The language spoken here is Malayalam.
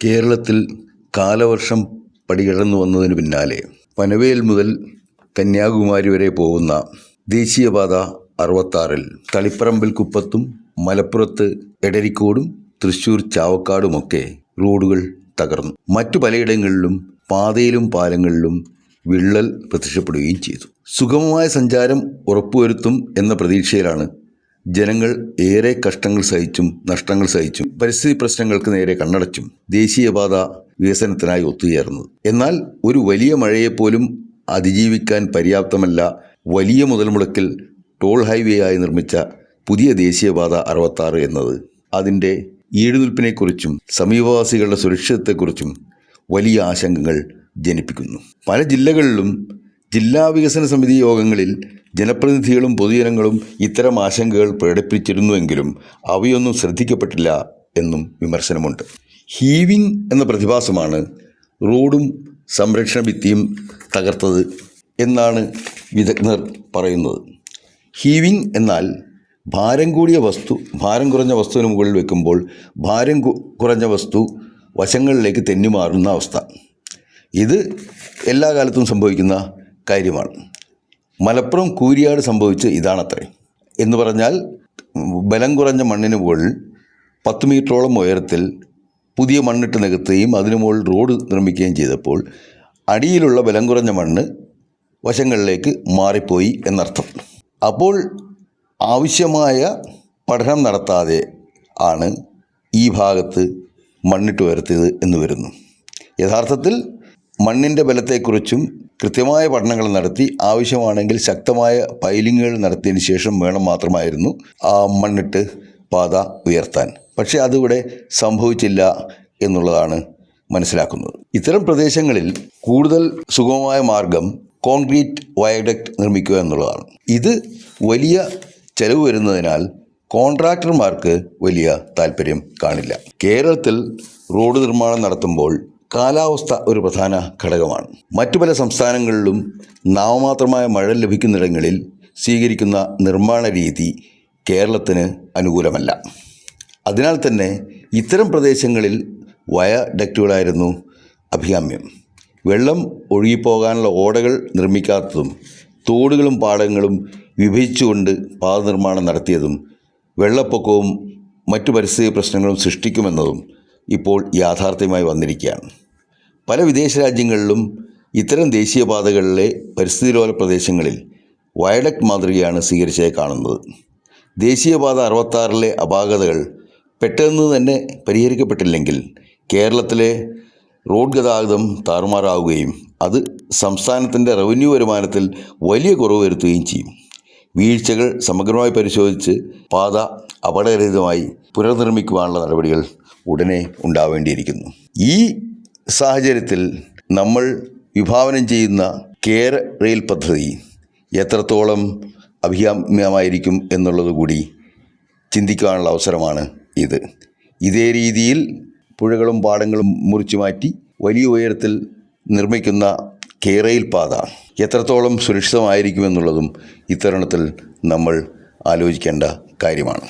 കേരളത്തിൽ കാലവർഷം പടികടന്നു വന്നതിന് പിന്നാലെ പനവേൽ മുതൽ കന്യാകുമാരി വരെ പോകുന്ന ദേശീയപാത അറുപത്താറിൽ തളിപ്പറമ്പിൽ കുപ്പത്തും മലപ്പുറത്ത് എടരിക്കോടും തൃശൂർ ചാവക്കാടുമൊക്കെ റോഡുകൾ തകർന്നു. മറ്റു പലയിടങ്ങളിലും പാതയിലും പാലങ്ങളിലും വിള്ളൽ പ്രത്യക്ഷപ്പെടുകയും ചെയ്തു. സുഗമമായ സഞ്ചാരം ഉറപ്പുവരുത്തും എന്ന പ്രതീക്ഷയിലാണ് ജനങ്ങൾ ഏറെ കഷ്ടങ്ങൾ സഹിച്ചും നഷ്ടങ്ങൾ സഹിച്ചും പരിസ്ഥിതി പ്രശ്നങ്ങൾക്ക് നേരെ കണ്ണടച്ചും ദേശീയപാത വികസനത്തിനായി ഒത്തുചേർന്നത്. എന്നാൽ ഒരു വലിയ മഴയെപ്പോലും അതിജീവിക്കാൻ പര്യാപ്തമല്ല വലിയ മുതൽ മുടക്കിൽ ടോൾ ഹൈവേ ആയി നിർമ്മിച്ച പുതിയ ദേശീയപാത അറുപത്താറ് എന്നത്. അതിന്റെ ഈടുനിൽപ്പിനെക്കുറിച്ചും സമീപവാസികളുടെ സുരക്ഷിതത്വത്തെക്കുറിച്ചും വലിയ ആശങ്കകൾ ജനിപ്പിക്കുന്നു. പല ജില്ലകളിലും ജില്ലാ വികസന സമിതി യോഗങ്ങളിൽ ജനപ്രതിനിധികളും പൊതുജനങ്ങളും ഇത്തരം ആശങ്കകൾ പ്രകടിപ്പിച്ചിരുന്നുവെങ്കിലും അവയൊന്നും ശ്രദ്ധിക്കപ്പെട്ടില്ല എന്നും വിമർശനമുണ്ട്. ഹീവിംഗ് എന്ന പ്രതിഭാസമാണ് റോഡും സംരക്ഷണ ഭിത്തിയും തകർത്തത് എന്നാണ് വിദഗ്ധർ പറയുന്നത്. ഹീവിംഗ് എന്നാൽ ഭാരം കൂടിയ വസ്തു ഭാരം കുറഞ്ഞ വസ്തുവിന് മുകളിൽ വെക്കുമ്പോൾ ഭാരം കുറഞ്ഞ വസ്തു വശങ്ങളിലേക്ക് തെന്നിമാറുന്ന അവസ്ഥ. ഇത് എല്ലാ കാലത്തും സംഭവിക്കുന്ന കാര്യമാണ്. മലപ്പുറം കൂരിയാട് സംഭവിച്ച് ഇതാണത്രേ. എന്ന് പറഞ്ഞാൽ ബലം കുറഞ്ഞ മണ്ണിന് മുകളിൽ പത്ത് മീറ്ററോളം ഉയരത്തിൽ പുതിയ മണ്ണിട്ട് നികത്തുകയും അതിനു മുകളിൽ റോഡ് നിർമ്മിക്കുകയും ചെയ്തപ്പോൾ അടിയിലുള്ള ബലം കുറഞ്ഞ മണ്ണ് വശങ്ങളിലേക്ക് മാറിപ്പോയി എന്നർത്ഥം. അപ്പോൾ ആവശ്യമായ പഠനം നടത്താതെ ആണ് ഈ ഭാഗത്ത് മണ്ണിട്ട് ഉയർത്തിയത് എന്ന് വരുന്നു. യഥാർത്ഥത്തിൽ മണ്ണിന്റെ ബലത്തെക്കുറിച്ചും കൃത്യമായ പഠനങ്ങൾ നടത്തി ആവശ്യമാണെങ്കിൽ ശക്തമായ പൈലിങ്ങുകൾ നടത്തിയതിന് ശേഷം വേണം മാത്രമായിരുന്നു ആ മണ്ണിട്ട് പാത ഉയർത്താൻ. പക്ഷേ അതിവിടെ സംഭവിച്ചില്ല എന്നുള്ളതാണ് മനസ്സിലാക്കുന്നത്. ഇത്തരം പ്രദേശങ്ങളിൽ കൂടുതൽ സുഗമമായ മാർഗം കോൺക്രീറ്റ് വയഡക്റ്റ് നിർമ്മിക്കുക എന്നുള്ളതാണ്. ഇത് വലിയ ചെലവ് വരുന്നതിനാൽ കോൺട്രാക്ടർമാർക്ക് വലിയ താല്പര്യം കാണില്ല. കേരളത്തിൽ റോഡ് നിർമ്മാണം നടത്തുമ്പോൾ കാലാവസ്ഥ ഒരു പ്രധാന ഘടകമാണ്. മറ്റു പല സംസ്ഥാനങ്ങളിലും നാമമാത്രമായ മഴ ലഭിക്കുന്നിടങ്ങളിൽ സ്വീകരിക്കുന്ന നിർമ്മാണ രീതി കേരളത്തിന് അനുകൂലമല്ല. അതിനാൽ തന്നെ ഇത്തരം പ്രദേശങ്ങളിൽ വയ വയഡക്റ്റുകളായിരുന്നു അഭികാമ്യം. വെള്ളം ഒഴുകിപ്പോകാനുള്ള ഓടകൾ നിർമ്മിക്കാത്തതും തോടുകളും പാടങ്ങളും വിഭജിച്ചുകൊണ്ട് പാത നിർമ്മാണം നടത്തിയതും വെള്ളപ്പൊക്കവും മറ്റു പരിസ്ഥിതി പ്രശ്നങ്ങളും സൃഷ്ടിക്കുമെന്നതും ഇപ്പോൾ യാഥാർത്ഥ്യമായി വന്നിരിക്കുകയാണ്. പല വിദേശ രാജ്യങ്ങളിലും ഇത്തരം ദേശീയപാതകളിലെ പരിസ്ഥിതിലോല പ്രദേശങ്ങളിൽ വയഡക്ട് മാതൃകയാണ് സ്വീകരിച്ചതായി കാണുന്നത്. ദേശീയപാത അറുപത്താറിലെ അപാകതകൾ പെട്ടെന്ന് തന്നെ പരിഹരിക്കപ്പെട്ടില്ലെങ്കിൽ കേരളത്തിലെ റോഡ് ഗതാഗതം താറുമാറാവുകയും അത് സംസ്ഥാനത്തിന്റെ റവന്യൂ വരുമാനത്തിൽ വലിയ കുറവ് വരുത്തുകയും ചെയ്യും. വീഴ്ചകൾ സമഗ്രമായി പരിശോധിച്ച് പാത അപകടരഹിതമായി പുനർനിർമ്മിക്കുവാനുള്ള നടപടികൾ ഉടനെ ഉണ്ടാവേണ്ടിയിരിക്കുന്നു. ഈ സാഹചര്യത്തിൽ നമ്മൾ വിഭാവനം ചെയ്യുന്ന കെയർ റെയിൽ പദ്ധതി എത്രത്തോളം അഭികാമ്യമായിരിക്കും എന്നുള്ളത് കൂടി ചിന്തിക്കാനുള്ള അവസരമാണ് ഇത്. ഇതേ രീതിയിൽ പുഴകളും പാടങ്ങളും മുറിച്ചു മാറ്റി വലിയ ഉയരത്തിൽ നിർമ്മിക്കുന്ന കേരയിൽ പാത എത്രത്തോളം സുരക്ഷിതമായിരിക്കുമെന്നുള്ളതും ഇത്തരണത്തിൽ നമ്മൾ ആലോചിക്കേണ്ട കാര്യമാണ്.